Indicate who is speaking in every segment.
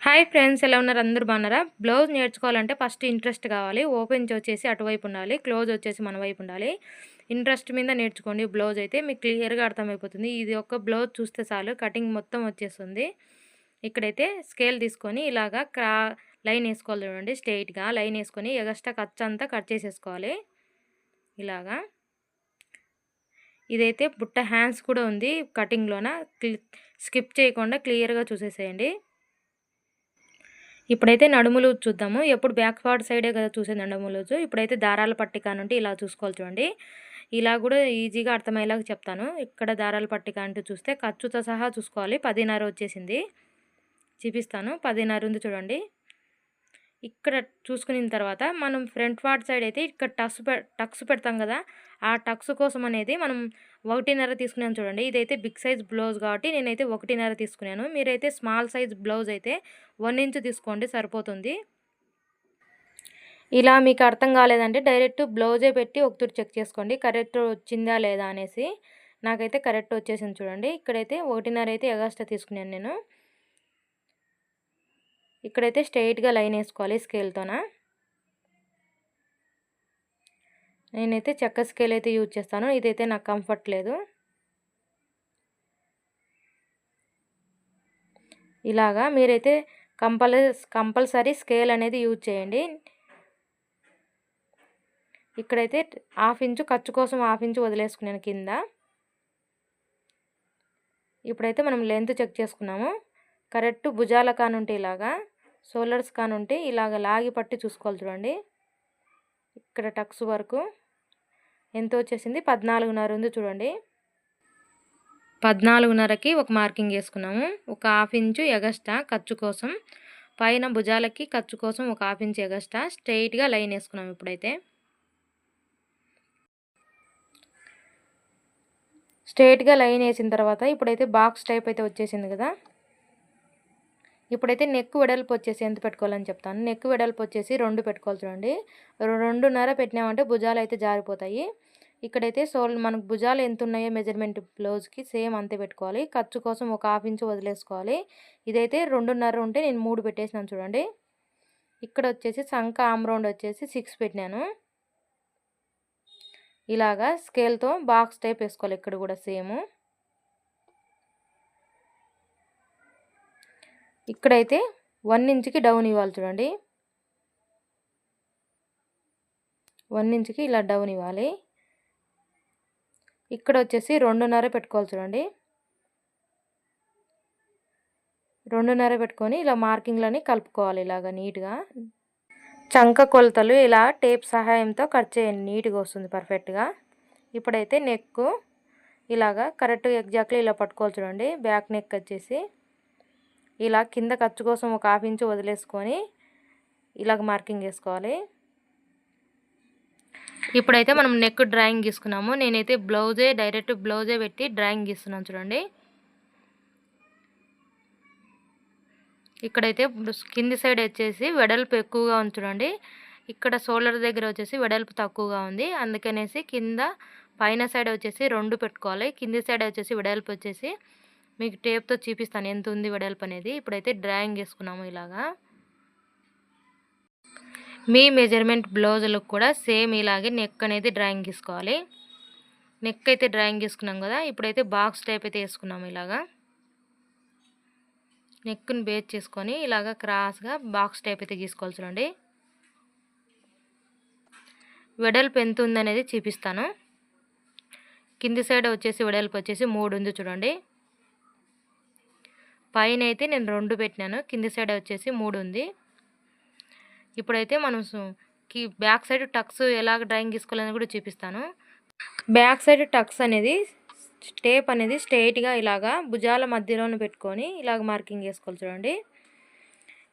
Speaker 1: Hi friends ఎలా ఉన్నారు? అందరు బాగున్నారా? బ్లౌజ్ నేర్చుకోవాలంటే ఫస్ట్ ఇంట్రెస్ట్ కావాలి. ఓపెన్ వచ్చేసి అటువైపు ఉండాలి. క్లోజ్ వచ్చేసి మన వైపు ఉండాలి. ఇంట్రెస్ట్ మీద నేర్చుకోండి బ్లౌజ్ అయితే. మీకు క్లియర్గా అర్థమైపోతుంది. ఇది ఒక బ్లౌజ్ చూస్తే చాలు. కటింగ్ మొత్తం వచ్చేస్తుంది. ఇక్కడైతే స్కేల్ తీసుకొని ఇలాగా క్రా లైన్ వేసుకోవాలి చూడండి స్ట్రైట్గా లైన్ వేసుకొని ఎగస్ట్రా ఖర్చు అంతా కట్ చేసేసుకోవాలి. ఇలాగా. ఇదైతే బుట్ట హ్యాండ్స్ కూడా ఉంది కటింగ్లోన. స్కిప్ చేయకుండా క్లియర్గా చూసేసేయండి. ఇప్పుడైతే నడుములు చూద్దాము. ఎప్పుడు బ్యాక్వార్డ్ సైడే కదా చూసేది నడుములు. ఇప్పుడైతే దారాల పట్టిక నుండి ఇలా చూసుకోవాలి చూడండి. ఇలా కూడా ఈజీగా అర్థమయ్యేలాగా చెప్తాను. ఇక్కడ దారాల పట్టిక అంటూ చూస్తే ఖర్చుతో సహా చూసుకోవాలి. పదిన్నర వచ్చేసింది. చూపిస్తాను. పదిన్నర ఉంది చూడండి. ఇక్కడ చూసుకున్న తర్వాత మనం ఫ్రంట్ పార్ట్ సైడ్ అయితే ఇక్కడ టక్స్ పె టక్స్ పెడతాం కదా ఆ టక్స్ కోసం అనేది మనం ఒకటిన్నర తీసుకున్నాను చూడండి. ఇదైతే బిగ్ సైజ్ బ్లౌజ్ కాబట్టి నేనైతే ఒకటిన్నర తీసుకున్నాను. మీరైతే స్మాల్ సైజ్ బ్లౌజ్ అయితే వన్ ఇంచ్ తీసుకోండి సరిపోతుంది. ఇలా మీకు అర్థం కాలేదంటే డైరెక్ట్ బ్లౌజే పెట్టి ఒకటి చెక్ చేసుకోండి. కరెక్ట్ వచ్చిందా లేదా అనేసి. నాకైతే కరెక్ట్ వచ్చేసింది చూడండి. ఇక్కడైతే ఒకటిన్నర అయితే ఎగస్ట్రా తీసుకున్నాను నేను. ఇక్కడైతే స్ట్రైట్గా లైన్ వేసుకోవాలి స్కేల్తోన? నేనైతే చెక్క స్కేల్ అయితే యూజ్ చేస్తాను. ఇదైతే నాకు కంఫర్ట్ లేదు. ఇలాగా మీరైతే కంపల్ కంపల్సరీ స్కేల్ అనేది యూజ్ చేయండి. ఇక్కడైతే హాఫ్ ఇంచు ఖర్చు కోసం హాఫ్ ఇంచు వదిలేసుకున్నాను కింద. ఇప్పుడైతే మనం లెంత్ చెక్ చేసుకున్నాము. కరెక్ట్ భుజాల కానుంటే ఇలాగా. షోల్డర్స్ ఉంటే ఇలాగ లాగి పట్టి చూసుకోవాలి చూడండి. ఇక్కడ టక్స్ వరకు ఎంత వచ్చేసింది? పద్నాలుగున్నర ఉంది చూడండి. పద్నాలుగున్నరకి ఒక మార్కింగ్ వేసుకున్నాము. ఒక హాఫ్ ఇంచు ఎగస్ట్రా ఖర్చు కోసం. పైన భుజాలకి ఖర్చు కోసం ఒక హాఫ్ ఇంచు ఎగస్ట్రా స్ట్రైట్గా లైన్ వేసుకున్నాము ఇప్పుడైతే. స్ట్రైట్గా లైన్ వేసిన తర్వాత ఇప్పుడైతే బాక్స్ టైప్ అయితే వచ్చేసింది కదా. ఇప్పుడైతే నెక్ వెడల్పు వచ్చేసి ఎంత పెట్టుకోవాలని చెప్తాను. నెక్ వెడల్పు వచ్చేసి రెండు పెట్టుకోవాలి చూడండి. రెండున్నర పెట్టినామంటే భుజాలు అయితే జారిపోతాయి. ఇక్కడైతే సోల్ మనకు భుజాలు ఎంత ఉన్నాయో మెజర్మెంట్ బ్లౌజ్కి సేమ్ అంతే పెట్టుకోవాలి. ఖర్చు కోసం ఒక హాఫ్ ఇంచు వదిలేసుకోవాలి. ఇదైతే రెండున్నర ఉంటే నేను మూడు పెట్టేసినాను చూడండి. ఇక్కడ వచ్చేసి సంఖ ఆమ్రౌండ్ వచ్చేసి సిక్స్ పెట్టినాను. ఇలాగా స్కేల్తో బాక్స్ టైప్ వేసుకోవాలి. ఇక్కడ కూడా సేమ్ ఇక్కడైతే వన్ ఇంచ్కి డౌన్ ఇవ్వాలి చూడండి. వన్ ఇంచ్కి ఇలా డౌన్ ఇవ్వాలి. ఇక్కడ వచ్చేసి రెండున్నర పెట్టుకోవాలి చూడండి. రెండున్నర పెట్టుకొని ఇలా మార్కింగ్లని కలుపుకోవాలి ఇలాగ నీట్గా. చంక కొలతలు ఇలా టేప్ సహాయంతో కట్ చేయండి నీట్గా వస్తుంది పర్ఫెక్ట్గా. ఇప్పుడైతే నెక్ ఇలాగా కరెక్ట్గా ఎగ్జాక్ట్లీ ఇలా పట్టుకోవాలి చూడండి. బ్యాక్ నెక్ వచ్చేసి ఇలా కింద ఖర్చు కోసం ఒక హాఫ్ ఇంచు వదిలేసుకొని ఇలాగ మార్కింగ్ వేసుకోవాలి ఇప్పుడైతే మనం నెక్ డ్రాయింగ్ గీసుకున్నాము. నేనైతే బ్లౌజే డైరెక్ట్ బ్లౌజే పెట్టి డ్రాయింగ్ గీస్తున్నాను చూడండి. ఇక్కడైతే కింది సైడ్ వచ్చేసి వెడల్పు ఎక్కువగా ఉంది చూడండి. ఇక్కడ షోల్డర్ దగ్గర వచ్చేసి వెడల్పు తక్కువగా ఉంది. అందుకనేసి కింద పైన సైడ్ వచ్చేసి రెండు పెట్టుకోవాలి. కింది సైడ్ వచ్చేసి వెడల్పు వచ్చేసి మీకు టేప్తో చూపిస్తాను ఎంత ఉంది వెడల్పు అనేది. ఇప్పుడైతే డ్రాయింగ్ వేసుకున్నాము ఇలాగా. మీ మెజర్మెంట్ బ్లౌజులకు కూడా సేమ్ ఇలాగే నెక్ అనేది డ్రాయింగ్ తీసుకోవాలి నెక్ అయితే డ్రాయింగ్ తీసుకున్నాం కదా. ఇప్పుడైతే బాక్స్ టైప్ అయితే వేసుకున్నాము ఇలాగా. నెక్ని బేస్ చేసుకొని ఇలాగ క్రాస్గా బాక్స్ టైప్ అయితే గీసుకోవాలి చూడండి. వెడల్పు ఎంత ఉందనేది చూపిస్తాను. కింది సైడ్ వచ్చేసి వెడల్పు వచ్చేసి మూడు ఉంది చూడండి. పైన అయితే నేను రెండు పెట్టినాను. కింది సైడ్ వచ్చేసి మూడు ఉంది. ఇప్పుడైతే మనం కి బ్యాక్ సైడ్ టక్స్ ఎలాగ డ్రాయింగ్ తీసుకోవాలని కూడా చూపిస్తాను. బ్యాక్ సైడ్ టక్స్ అనేది టేప్ అనేది స్ట్రైట్గా ఇలాగా భుజాల మధ్యలోనే పెట్టుకొని ఇలాగ మార్కింగ్ వేసుకోవాలి చూడండి.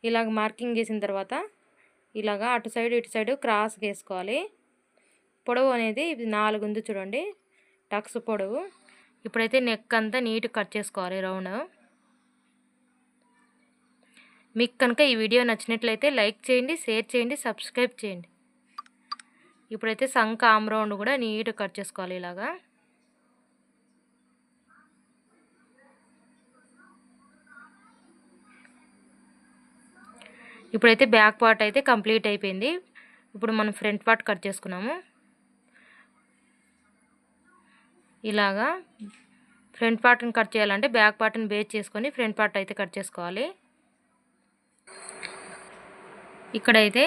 Speaker 1: ఇలాగ మార్కింగ్ చేసిన తర్వాత ఇలాగా అటు సైడ్ ఇటు సైడ్ క్రాస్ వేసుకోవాలి పొడవు అనేది ఇది నాలుగు ఉంది చూడండి. టక్స్ పొడవు. ఇప్పుడైతే నెక్ అంతా నీట్గా కట్ చేసుకోవాలి రౌండ్. మీకు కనుక ఈ వీడియో నచ్చినట్లయితే లైక్ చేయండి షేర్ చేయండి సబ్స్క్రైబ్ చేయండి. ఇప్పుడైతే సంక ఆమ్రౌండ్ కూడా నీట్గా కట్ చేసుకోవాలి ఇలాగా. ఇప్పుడైతే బ్యాక్ పార్ట్ అయితే కంప్లీట్ అయిపోయింది. ఇప్పుడు మనం ఫ్రంట్ పార్ట్ కట్ చేసుకున్నాము. ఇలాగా. ఫ్రంట్ పార్ట్ని కట్ చేయాలంటే బ్యాక్ పార్ట్ని బేస్ చేసుకొని ఫ్రంట్ పార్ట్ అయితే కట్ చేసుకోవాలి. ఇక్కడైతే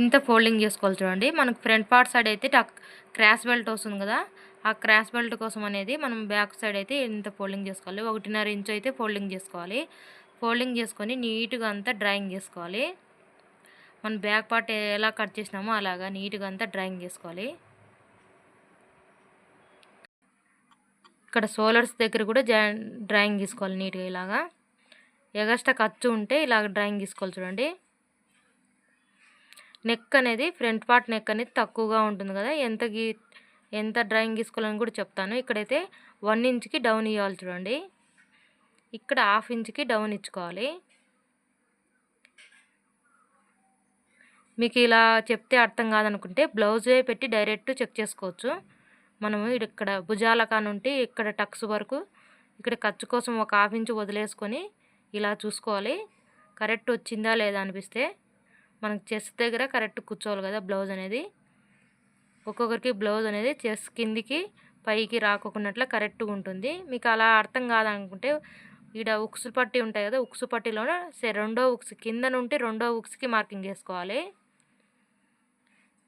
Speaker 1: ఇంత ఫోల్డింగ్ చేసుకోవాలి చూడండి. మనకు ఫ్రంట్ పార్ట్ సైడ్ అయితే క్రాస్ బెల్ట్ వస్తుంది కదా ఆ క్రాస్ బెల్ట్ కోసం అనేది మనం బ్యాక్ సైడ్ అయితే ఇంత ఫోల్డింగ్ చేసుకోవాలి. ఒకటిన్నర ఇంచు అయితే ఫోల్డింగ్ చేసుకోవాలి. ఫోల్డింగ్ చేసుకొని నీట్గా అంతా డ్రాయింగ్ చేసుకోవాలి. మన బ్యాక్ పార్ట్ ఎలా కట్ చేసినామో అలాగా నీట్గా అంతా డ్రాయింగ్ చేసుకోవాలి. ఇక్కడ సోలర్స్ దగ్గర కూడా జా డ్రాయింగ్ తీసుకోవాలి నీట్గా ఇలాగా. ఎగస్ట్రా ఖర్చు ఉంటే ఇలాగ డ్రాయింగ్ తీసుకోవాలి చూడండి. నెక్ అనేది ఫ్రంట్ పార్ట్ నెక్ అనేది తక్కువగా ఉంటుంది కదా. ఎంత గీ ఎంత డ్రాయింగ్ గీసుకోవాలని కూడా చెప్తాను. ఇక్కడైతే వన్ ఇంచ్కి డౌన్ ఇవ్వాలి చూడండి. ఇక్కడ హాఫ్ ఇంచ్కి డౌన్ ఇచ్చుకోవాలి. మీకు ఇలా చెప్తే అర్థం కాదనుకుంటే బ్లౌజే పెట్టి డైరెక్ట్ చెక్ చేసుకోవచ్చు. మనము ఇక్కడ భుజాల కానుంటే ఇక్కడ టక్స్ వరకు ఇక్కడ ఖర్చు కోసం ఒక హాఫ్ ఇంచ్ వదిలేసుకొని ఇలా చూసుకోవాలి. కరెక్ట్ వచ్చిందా లేదా అనిపిస్తే మనకు చెస్ట్ దగ్గర కరెక్ట్ కూర్చోవాలి కదా బ్లౌజ్ అనేది. ఒక్కొక్కరికి బ్లౌజ్ అనేది చెస్ కిందికి పైకి రాకోకున్నట్లు కరెక్ట్గా ఉంటుంది. మీకు అలా అర్థం కాదనుకుంటే ఈడ ఉక్సు పట్టి ఉంటాయి కదా ఉక్సు పట్టిలోనే రెండో ఉక్స్ కింద నుండి రెండో ఉక్స్కి మార్కింగ్ చేసుకోవాలి.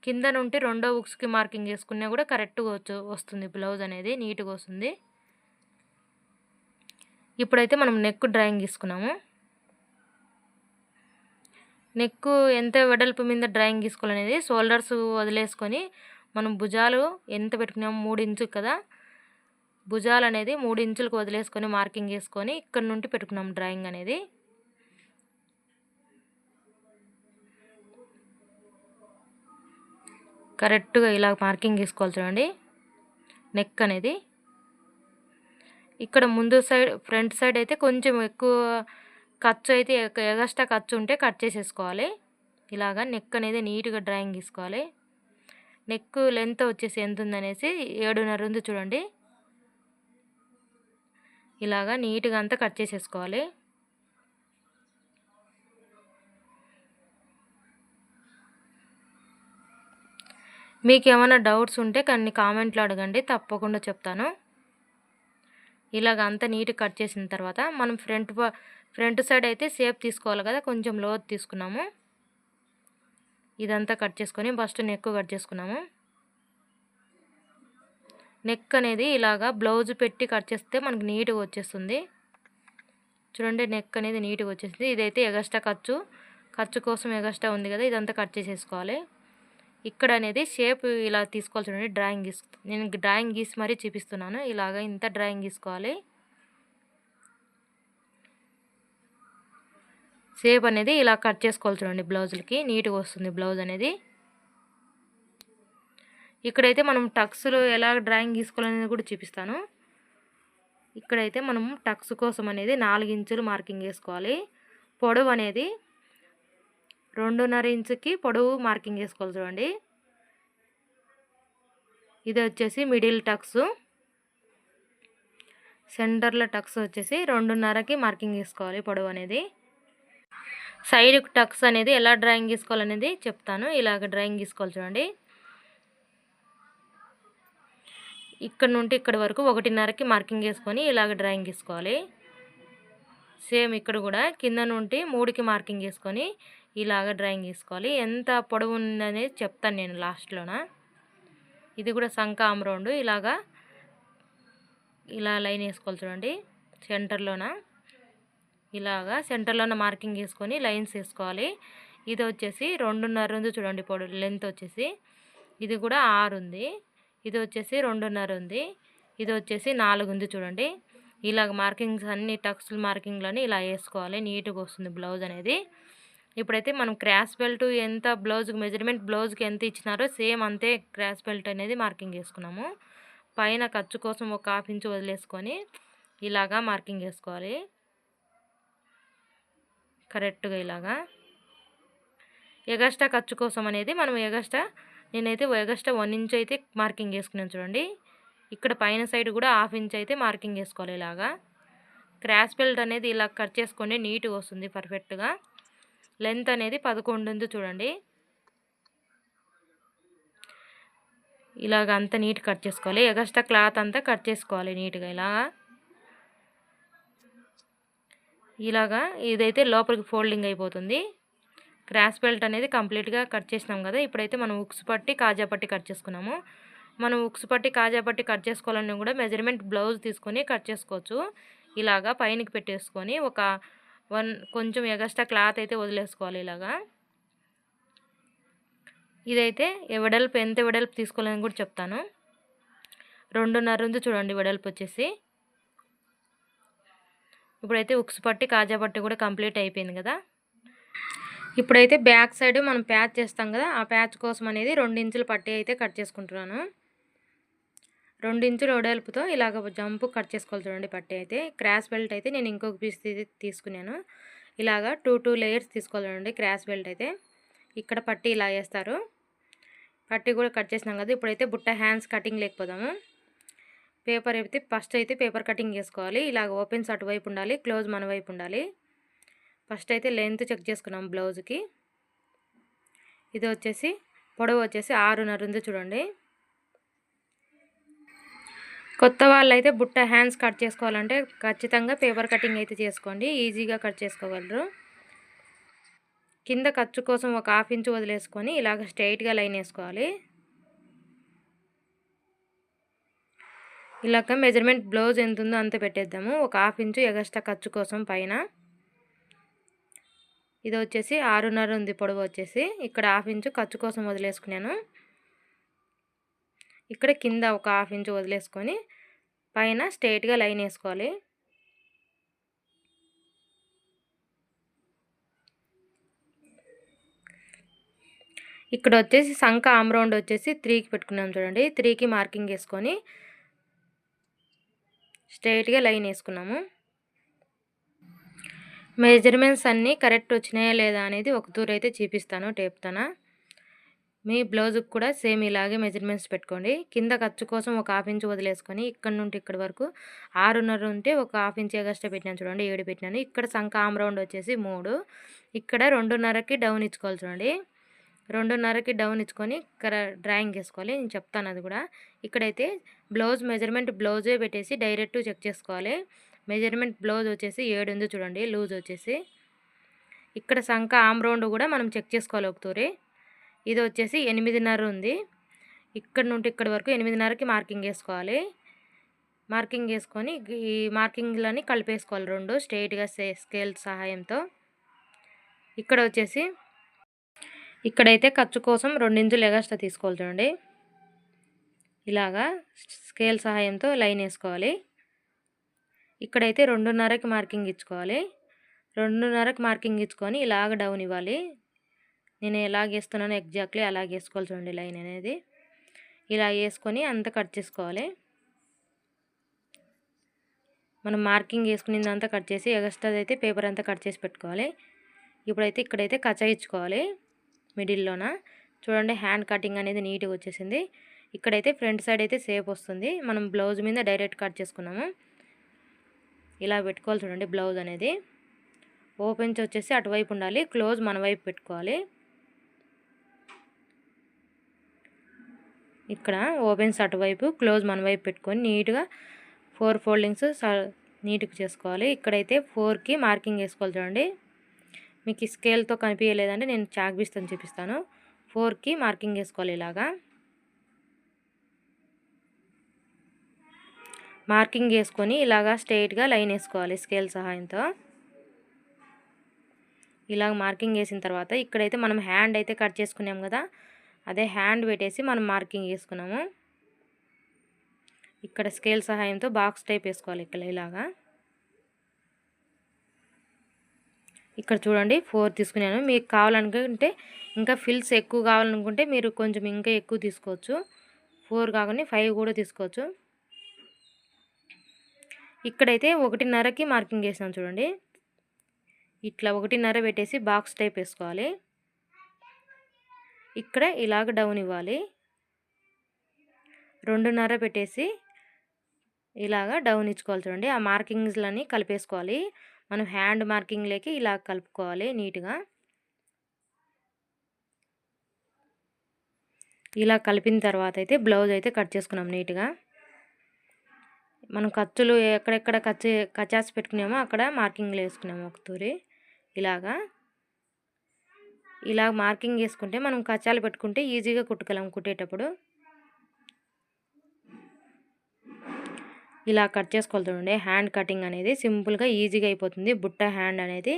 Speaker 1: కింద నుండి రెండో ఉక్స్కి మార్కింగ్ చేసుకున్నా కూడా కరెక్ట్గా వచ్చు వస్తుంది బ్లౌజ్ అనేది నీట్గా వస్తుంది. ఇప్పుడైతే మనం నెక్ డ్రాయింగ్ తీసుకున్నాము నెక్ ఎంత వెడల్పు మీద డ్రాయింగ్ గీసుకోవాలనేది షోల్డర్స్ వదిలేసుకొని మనం భుజాలు ఎంత పెట్టుకున్నాము మూడు ఇంచులు కదా భుజాలు అనేది మూడు ఇంచులకు వదిలేసుకొని మార్కింగ్ వేసుకొని ఇక్కడ నుండి పెట్టుకున్నాం డ్రాయింగ్ అనేది. కరెక్ట్గా ఇలా మార్కింగ్ వేసుకోవాలి చూడండి నెక్ అనేది. ఇక్కడ ముందు సైడ్ ఫ్రంట్ సైడ్ అయితే కొంచెం ఎక్కువ ఖర్చు అయితే ఎగస్ట్రా ఖర్చు ఉంటే కట్ చేసేసుకోవాలి. ఇలాగా నెక్ అనేది నీట్గా డ్రాయింగ్ తీసుకోవాలి నెక్ లెంత్ వచ్చేసి ఎంత ఉందనేసి ఏడున్నర ఉంది చూడండి. ఇలాగా నీట్గా అంతా కట్ చేసేసుకోవాలి. మీకు ఏమైనా డౌట్స్ ఉంటే కొన్ని కామెంట్లు అడగండి తప్పకుండా చెప్తాను. ఇలాగ అంతా నీట్గా కట్ చేసిన తర్వాత మనం ఫ్రంట్ ఫ్రంట్ సైడ్ అయితే సేప్ తీసుకోవాలి కదా కొంచెం లోతు తీసుకున్నాము. ఇదంతా కట్ చేసుకొని ఫస్ట్ నెక్ కట్ చేసుకున్నాము. నెక్ అనేది ఇలాగా బ్లౌజ్ పెట్టి కట్ చేస్తే మనకు నీట్గా వచ్చేస్తుంది. చూడండి నెక్ అనేది నీట్గా వచ్చేసింది. ఇదైతే ఎగస్ట్రా ఖర్చు ఖర్చు కోసం ఎగస్ట్రా ఉంది కదా ఇదంతా కట్ చేసేసుకోవాలి. ఇక్కడ అనేది షేప్ ఇలా తీసుకోవాలి చూడండి డ్రాయింగ్ గీసు. నేను డ్రాయింగ్ గీసి మరీ చూపిస్తున్నాను. ఇలాగ ఇంత డ్రాయింగ్ గీసుకోవాలి. షేప్ అనేది ఇలా కట్ చేసుకోవాలి చూడండి బ్లౌజులకి. నీట్గా వస్తుంది బ్లౌజ్ అనేది. ఇక్కడైతే మనం టక్స్లో ఎలా డ్రాయింగ్ గీసుకోవాలనేది కూడా చూపిస్తాను. ఇక్కడైతే మనం టక్స్ కోసం అనేది నాలుగు ఇంచులు మార్కింగ్ వేసుకోవాలి. పొడవు అనేది రెండున్నర ఇంచుకి పొడవు మార్కింగ్ వేసుకోవాలి చూడండి. ఇది వచ్చేసి మిడిల్ టక్స్. సెంటర్లో టక్స్ వచ్చేసి రెండున్నరకి మార్కింగ్ వేసుకోవాలి పొడవు అనేది. సైడ్ టక్స్ అనేది ఎలా డ్రాయింగ్ తీసుకోవాలనేది చెప్తాను. ఇలాగ డ్రాయింగ్ తీసుకోవాలి చూడండి. ఇక్కడ నుండి ఇక్కడ వరకు ఒకటిన్నరకి మార్కింగ్ వేసుకొని ఇలాగ డ్రాయింగ్ తీసుకోవాలి సేమ్ ఇక్కడ కూడా కింద నుండి మూడుకి మార్కింగ్ వేసుకొని ఇలాగ డ్రాయింగ్ తీసుకోవాలి. ఎంత పొడవు ఉందనేది చెప్తాను నేను లాస్ట్లోన. ఇది కూడా సంకాం రౌండ్ ఇలాగా ఇలా లైన్ వేసుకోవాలి చూడండి. సెంటర్లోన. ఇలాగా సెంటర్లోన మార్కింగ్ వేసుకొని లైన్స్ వేసుకోవాలి. ఇది వచ్చేసి రెండున్నర ఉంది చూడండి పొడు లెంత్ వచ్చేసి. ఇది కూడా ఆరు ఉంది. ఇది వచ్చేసి రెండున్నర ఉంది. ఇది వచ్చేసి నాలుగు ఉంది చూడండి. ఇలాగ మార్కింగ్స్ అన్ని టక్స్లు మార్కింగ్లని ఇలా వేసుకోవాలి. నీట్గా వస్తుంది బ్లౌజ్ అనేది. ఇప్పుడైతే మనం క్రాస్ బెల్ట్ ఎంత బ్లౌజ్కి మెజర్మెంట్ బ్లౌజ్కి ఎంత ఇచ్చినారో సేమ్ అంతే క్రాస్ బెల్ట్ అనేది మార్కింగ్ వేసుకున్నాము పైన ఖర్చు కోసం ఒక హాఫ్ ఇంచు వదిలేసుకొని ఇలాగా మార్కింగ్ వేసుకోవాలి కరెక్ట్గా ఇలాగా. ఎగస్ట్రా ఖర్చు కోసం అనేది మనం ఎగస్ట్రా నేనైతే ఎగస్ట్రా వన్ ఇంచ్ అయితే మార్కింగ్ వేసుకున్నాను చూడండి. ఇక్కడ పైన సైడ్ కూడా హాఫ్ ఇంచ్ అయితే మార్కింగ్ వేసుకోవాలి ఇలాగా. క్రాస్ బెల్ట్ అనేది ఇలా కట్ చేసుకోండి నీట్గా వస్తుంది పర్ఫెక్ట్గా. లెంత్ అనేది పదకొండు ఉంది చూడండి. ఇలాగ అంతా నీట్ కట్ చేసుకోవాలి. ఎగస్ట్రా క్లాత్ అంతా కట్ చేసుకోవాలి నీట్గా ఇలా. ఇలాగా ఇదైతే లోపలికి ఫోల్డింగ్ అయిపోతుంది. క్రాస్ బెల్ట్ అనేది కంప్లీట్గా కట్ చేసినాం కదా ఇప్పుడైతే మనం ఉక్స్ పట్టి కాజా పట్టి కట్ చేసుకున్నాము. మనం ఉక్స్ పట్టి కాజా పట్టి కట్ చేసుకోవాలని కూడా మెజర్మెంట్ బ్లౌజ్ తీసుకొని కట్ చేసుకోవచ్చు. ఇలాగా పైనకి పెట్టేసుకొని ఒక వన్ కొంచెం ఎగస్ట్రా క్లాత్ అయితే వదిలేసుకోవాలి ఇలాగా. ఇదైతే వెడల్పు ఎంత వెడల్పు తీసుకోవాలని కూడా చెప్తాను. రెండున్నర ఉంది చూడండి వెడల్పు వచ్చేసి. ఇప్పుడైతే ఉక్స్ పట్టి కాజా పట్టి కూడా కంప్లీట్ అయిపోయింది కదా. ఇప్పుడైతే బ్యాక్ సైడ్ మనం ప్యాచ్ చేస్తాం కదా ఆ ప్యాచ్ కోసం అనేది రెండు ఇంచులు పట్టి అయితే కట్ చేసుకుంటున్నాను. ఇంచుల వెడల్పుతో ఇలాగ జంపు కట్ చేసుకోవాలి చూడండి పట్టి అయితే. క్రాస్ బెల్ట్ అయితే నేను ఇంకొక పీస్ తీసుకున్నాను. ఇలాగా టూ టూ లేయర్స్ తీసుకోవాలి చూడండి క్రాస్ బెల్ట్ అయితే. ఇక్కడ పట్టి ఇలా వేస్తారు. పట్టి కూడా కట్ చేసినాం కదా ఇప్పుడైతే బుట్ట హ్యాండ్స్ కటింగ్ లేకపోదాము. పేపర్ అయితే ఫస్ట్ అయితే పేపర్ కటింగ్ చేసుకోవాలి. ఇలాగ ఓపెన్స్ అటువైపు ఉండాలి క్లోజ్ మన వైపు ఉండాలి. ఫస్ట్ అయితే లెంత్ చెక్ చేసుకున్నాం బ్లౌజ్కి. ఇది వచ్చేసి పొడవు వచ్చేసి ఆరున్నర ఉంది చూడండి. కొత్త వాళ్ళైతే బుట్ట హ్యాండ్స్ కట్ చేసుకోవాలంటే ఖచ్చితంగా పేపర్ కటింగ్ అయితే చేసుకోండి. ఈజీగా కట్ చేసుకోగలరు. కింద ఖర్చు కోసం ఒక హాఫ్ ఇంచు వదిలేసుకొని ఇలాగ స్ట్రైట్గా లైన్ వేసుకోవాలి. ఇలాగ మెజర్మెంట్ బ్లౌజ్ ఎంత ఉందో అంత పెట్టేద్దాము. ఒక హాఫ్ ఇంచు ఎగస్ట్రా ఖర్చు కోసం పైన. ఇది వచ్చేసి ఆరున్నర ఉంది పొడవు వచ్చేసి. ఇక్కడ హాఫ్ ఇంచు ఖర్చు కోసం వదిలేసుకున్నాను. ఇక్కడ కింద ఒక హాఫ్ ఇంచ్ వదిలేసుకొని పైన స్ట్రైట్గా లైన్ వేసుకోవాలి. ఇక్కడ వచ్చేసి సంఖ ఆమ్ రౌండ్ వచ్చేసి త్రీకి పెట్టుకున్నాం చూడండి. త్రీకి మార్కింగ్ వేసుకొని స్ట్రైట్గా లైన్ వేసుకున్నాము. మెజర్మెంట్స్ అన్నీ కరెక్ట్ వచ్చినాయా లేదా అనేది ఒక తూరు అయితే చూపిస్తాను టేప్తోన? మీ బ్లౌజ్కి కూడా సేమ్ ఇలాగే మెజర్మెంట్స్ పెట్టుకోండి. కింద ఖర్చు కోసం ఒక హాఫ్ ఇంచ్ వదిలేసుకొని ఇక్కడ నుండి ఇక్కడ వరకు ఆరున్నర ఉంటే ఒక హాఫ్ ఇంచ్ ఎగస్ట్రా పెట్టినాను చూడండి ఏడు పెట్టినాను. ఇక్కడ సంఖ ఆమ్ రౌండ్ వచ్చేసి మూడు. ఇక్కడ రెండున్నరకి డౌన్ ఇచ్చుకోవాలి చూడండి. రెండున్నరకి డౌన్ ఇచ్చుకొని ఇక్కడ డ్రాయింగ్ వేసుకోవాలి. నేను చెప్తాను అది కూడా. ఇక్కడైతే బ్లౌజ్ మెజర్మెంట్ బ్లౌజే పెట్టేసి డైరెక్ట్ చెక్ చేసుకోవాలి. మెజర్మెంట్ బ్లౌజ్ వచ్చేసి ఏడు ఉంది చూడండి లూజ్ వచ్చేసి. ఇక్కడ సంఖ ఆమ్ రౌండ్ కూడా మనం చెక్ చేసుకోవాలి ఒకతూరి ఇది వచ్చేసి ఎనిమిదిన్నర ఉంది. ఇక్కడ నుండి ఇక్కడ వరకు ఎనిమిదిన్నరకి మార్కింగ్ వేసుకోవాలి. మార్కింగ్ వేసుకొని ఈ మార్కింగ్లని కలిపేసుకోవాలి రెండు స్ట్రైట్గా స్కేల్ సహాయంతో. ఇక్కడ వచ్చేసి ఇక్కడైతే ఖర్చు కోసం రెండించులు ఎగస్ట్రా తీసుకోవాలి చూడండి. ఇలాగా స్కేల్ సహాయంతో లైన్ వేసుకోవాలి. ఇక్కడైతే రెండున్నరకి మార్కింగ్ ఇచ్చుకోవాలి. రెండున్నరకి మార్కింగ్ ఇచ్చుకొని ఇలాగ డౌన్ ఇవ్వాలి. నేను ఎలా గీస్తున్నానో ఎగ్జాక్ట్లీ అలా గీసుకోవాలి చూడండి లైన్ అనేది. ఇలా వేసుకొని అంతా కట్ చేసుకోవాలి. మనం మార్కింగ్ వేసుకునేదంతా కట్ చేసి ఎగస్ట్రాది అయితే పేపర్ అంతా కట్ చేసి పెట్టుకోవాలి. ఇప్పుడైతే ఇక్కడైతే కచాయించుకోవాలి మిడిల్లోన. చూడండి హ్యాండ్ కటింగ్ అనేది నీట్గా వచ్చేసింది. ఇక్కడైతే ఫ్రంట్ సైడ్ అయితే సేఫ్ వస్తుంది. మనం బ్లౌజ్ మీద డైరెక్ట్ కట్ చేసుకున్నాము. ఇలా పెట్టుకోవాలి చూడండి బ్లౌజ్ అనేది. ఓపెన్స్ వచ్చేసి అటువైపు ఉండాలి. క్లోజ్ మన వైపు పెట్టుకోవాలి. ఇక్కడ ఓపెన్స్ అటువైపు క్లోజ్ మన వైపు పెట్టుకొని నీట్గా ఫోర్ ఫోల్డింగ్స్ నీట్గా చేసుకోవాలి. ఇక్కడైతే ఫోర్కి మార్కింగ్ వేసుకోవాలి చూడండి. మీకు స్కేల్తో కనిపించలేదంటే నేను చాక్ బీస్తో చూపిస్తాను. ఫోర్కి మార్కింగ్ వేసుకోవాలి ఇలాగా. మార్కింగ్ వేసుకొని ఇలాగా స్ట్రైట్గా లైన్ వేసుకోవాలి స్కేల్ సహాయంతో. ఇలాగ మార్కింగ్ వేసిన తర్వాత ఇక్కడైతే మనం హ్యాండ్ అయితే కట్ చేసుకున్నాం కదా అదే హ్యాండ్ పెట్టేసి మనం మార్కింగ్ వేసుకున్నాము ఇక్కడ స్కేల్ సహాయంతో బాక్స్ టైప్ వేసుకోవాలి ఇక్కడ ఇలాగా. ఇక్కడ చూడండి ఫోర్ తీసుకున్నాను. మీకు కావాలనుకుంటే ఇంకా ఫిల్స్ ఎక్కువ కావాలనుకుంటే మీరు కొంచెం ఇంకా ఎక్కువ తీసుకోవచ్చు. ఫోర్ కాకుండా ఫైవ్ కూడా తీసుకోవచ్చు. ఇక్కడైతే ఒకటిన్నరకి మార్కింగ్ వేసాం చూడండి. ఇట్లా ఒకటిన్నర పెట్టేసి బాక్స్ టైప్ వేసుకోవాలి. ఇక్కడ ఇలాగ డౌన్ ఇవ్వాలి. రెండున్నర పెట్టేసి ఇలాగ డౌన్ ఇచ్చుకోవాలి చూడండి. ఆ మార్కింగ్స్లన్నీ కలిపేసుకోవాలి. మనం హ్యాండ్ మార్కింగ్లోకి ఇలా కలుపుకోవాలి నీట్గా. ఇలా కలిపిన తర్వాత అయితే బ్లౌజ్ అయితే కట్ చేసుకున్నాం నీట్గా. మనం ఖర్చులు ఎక్కడెక్కడ ఖర్చు కచాసి పెట్టుకున్నామో అక్కడ మార్కింగ్లు వేసుకున్నాము ఒక తూరి. ఇలాగా. ఇలా మార్కింగ్ వేసుకుంటే మనం కచ్చాలు పెట్టుకుంటే ఈజీగా కుట్టగలం కుట్టేటప్పుడు. ఇలా కట్ చేసుకోవాలి చూడండి. హ్యాండ్ కటింగ్ అనేది సింపుల్గా ఈజీగా అయిపోతుంది. బుట్ట హ్యాండ్ అనేది.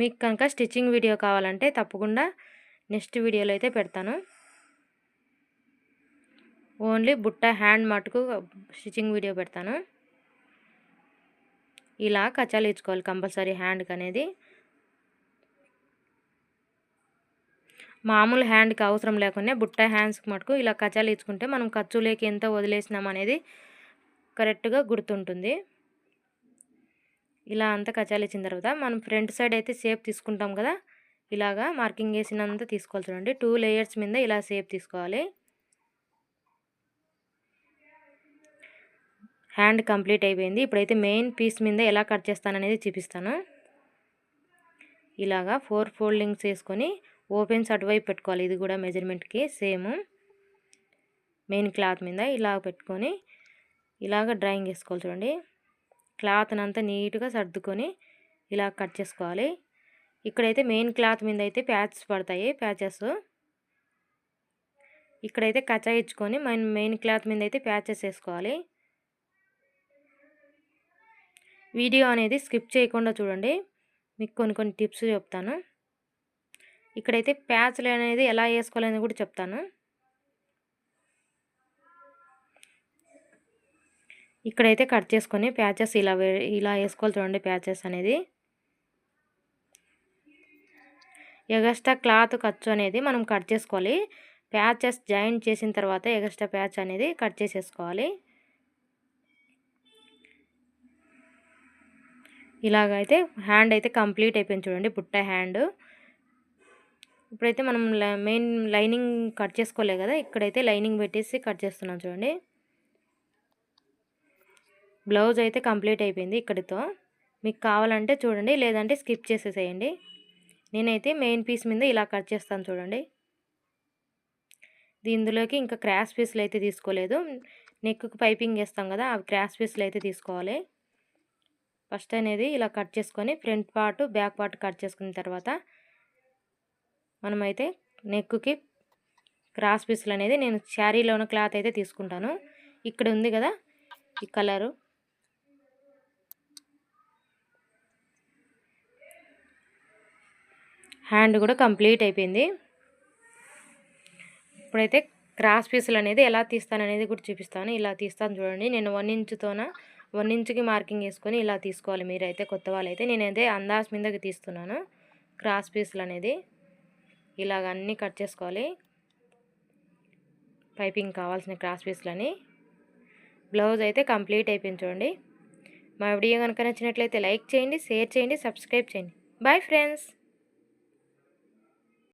Speaker 1: మీకు కనుక స్టిచ్చింగ్ వీడియో కావాలంటే తప్పకుండా నెక్స్ట్ వీడియోలో అయితే పెడతాను. ఓన్లీ బుట్ట హ్యాండ్ మటుకు స్టిచ్చింగ్ వీడియో పెడతాను. ఇలా కచ్చాలు ఇచ్చుకోవాలి కంపల్సరీ హ్యాండ్కి అనేది. మామూలు హ్యాండ్కి అవసరం లేకుండా బుట్ట హ్యాండ్స్కి మటుకు ఇలా కచాలు ఇచ్చుకుంటే మనం ఖర్చులేకి ఎంత వదిలేసినాం అనేది కరెక్ట్గా గుర్తుంటుంది. ఇలా అంతా కచాలు ఇచ్చిన తర్వాత మనం ఫ్రంట్ సైడ్ అయితే షేప్ తీసుకుంటాం కదా ఇలాగా మార్కింగ్ వేసినంత తీసుకోవాలి చూడండి. టూ లేయర్స్ మీద ఇలా షేప్ తీసుకోవాలి. హ్యాండ్ కంప్లీట్ అయిపోయింది. ఇప్పుడైతే మెయిన్ పీస్ మీద ఎలా కట్ చేస్తాననేది చూపిస్తాను. ఇలాగా ఫోర్ ఫోల్డింగ్స్ వేసుకొని ఓపెన్స్ అటువైపు పెట్టుకోవాలి. ఇది కూడా మెజర్మెంట్కి సేమ్. మెయిన్ క్లాత్ మీద ఇలా పెట్టుకొని ఇలాగ డ్రాయింగ్ వేసుకోవాలి చూడండి. క్లాత్ని అంతా నీట్గా సర్దుకొని ఇలా కట్ చేసుకోవాలి. ఇక్కడైతే మెయిన్ క్లాత్ మీద అయితే ప్యాచెస్ పడతాయి. ప్యాచెస్. ఇక్కడైతే కచాయించుకొని ఇచ్చుకొని మెయిన్ మెయిన్ క్లాత్ మీద అయితే ప్యాచెస్ వేసుకోవాలి. వీడియో అనేది స్కిప్ చేయకుండా చూడండి. మీకు కొన్ని కొన్ని టిప్స్ చెప్తాను. ఇక్కడైతే ప్యాచ్లు అనేది ఎలా వేసుకోవాలని కూడా చెప్తాను. ఇక్కడైతే కట్ చేసుకొని ప్యాచెస్ ఇలా ఇలా వేసుకోవాలి చూడండి ప్యాచెస్ అనేది. ఎగస్ట్రా క్లాత్ ఖర్చు అనేది మనం కట్ చేసుకోవాలి. ప్యాచెస్ జాయింట్ చేసిన తర్వాత ఎగస్ట్రా ప్యాచ్ అనేది కట్ చేసేసుకోవాలి. ఇలాగైతే హ్యాండ్ అయితే కంప్లీట్ అయిపోయింది చూడండి బుట్ట హ్యాండ్. ఇప్పుడైతే మనం మెయిన్ లైనింగ్ కట్ చేసుకోలే కదా ఇక్కడైతే లైనింగ్ పెట్టేసి కట్ చేస్తున్నాం చూడండి. బ్లౌజ్ అయితే కంప్లీట్ అయిపోయింది ఇక్కడితో. మీకు కావాలంటే చూడండి లేదంటే స్కిప్ చేసేసేయండి. నేనైతే మెయిన్ పీస్ మీద ఇలా కట్ చేస్తాను చూడండి. దీనిలోకి ఇంకా క్రాస్ పీస్లు అయితే తీసుకోలేదు. నెక్కు పైపింగ్ వేస్తాం కదా అవి క్రాస్ పీస్లు అయితే తీసుకోవాలి. ఫస్ట్ అనేది ఇలా కట్ చేసుకొని front part back part cut చేసుకున్న తర్వాత మనమైతే నెక్కి క్రాస్ పీసులు అనేది నేను శారీలోని క్లాత్ అయితే తీసుకుంటాను. ఇక్కడ ఉంది కదా ఈ కలరు. హ్యాండ్ కూడా కంప్లీట్ అయిపోయింది. ఇప్పుడైతే క్రాస్ పీసులు అనేది ఎలా తీస్తాను అనేది కూడా చూపిస్తాను. ఇలా తీస్తాను చూడండి. నేను వన్ ఇంచుతోన వన్ ఇంచుకి మార్కింగ్ వేసుకొని ఇలా తీసుకోవాలి మీరైతే కొత్త వాళ్ళైతే. నేనైతే అందాజ్ మీదకి తీస్తున్నాను క్రాస్ పీసులు అనేది. ఇలాగ అన్నీ కట్ చేసుకోవాలి. పైపింగ్ కావాల్సిన క్రాస్ పీస్లని బ్లౌజ్ అయితే కంప్లీట్ అయిపోయింది చూడండి. మా వీడియో కనుక నచ్చినట్లయితే లైక్ చేయండి షేర్ చేయండి సబ్స్క్రైబ్ చేయండి. Bye friends.